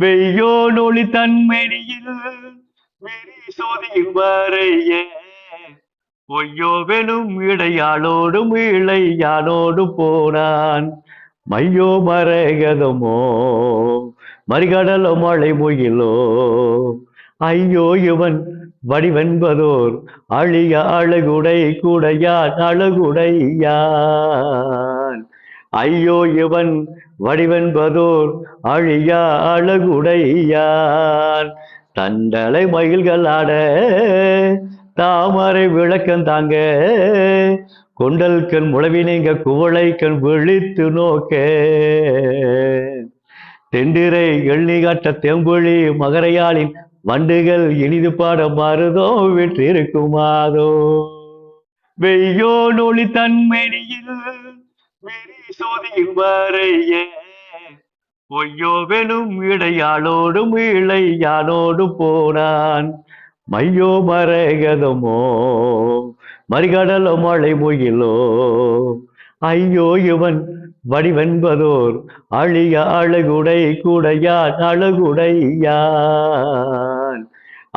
வெய்யோ நொழி தன்மெனியில் வெறி சோதியின் வரையே. பொய்யோவெனும் இடையாளோடும் இளையானோடு போனான். மையோ மரகதமோ மறிகடலோ மழை முகிலோ ஐயோ இவன் வடிவென்பதோர் அழிய அழகுடை குடையான் அழகுடையான். ஐயோ இவன் வடிவென்பதோர் அழியா அழகுடையான். தண்டலை மயில்கள் ஆட தாமரை விளக்கம் தாங்க. கொண்டல் கண் முழவினீங்க குவளை கண் விழித்து நோக்க. தெண்டிரை எள்ளி காட்ட தெம்பொழி மகரையாளின் வண்டுகள் இனிது பாட மருதோ விற்றிருக்குமாதோ வெய்யோ நொழி தன்மெனியில் வெறி சோதியின் வரையே பொய்யோவெனும் இடையாளோடும் இளையானோடு போனான். மையோ மரகதமோ மறிகடலோ மழை முகிலோ ஐயோ இவன் வடிவென்பதோர் அழிய அழகுடை குடையான் அழகுடையான்.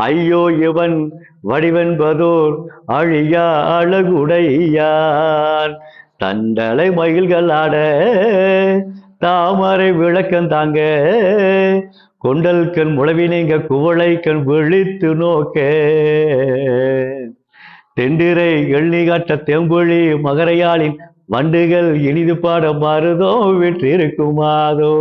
ஐயோ இவன் வடிவென்பதோர் அழியா அழகுடையான். தண்டலை மயில்கள் ஆட தாமரை விளக்கம் தாங்க. கொண்டல் கண் முழவினீங்க குவளை கண் விழித்து நோக்க. தெண்டிரை எள்ளி காட்ட தெம்பொழி மகரையாளின் வண்டுகள் இனிது பாட மாறுதோ விற்றிருக்குமாதோ.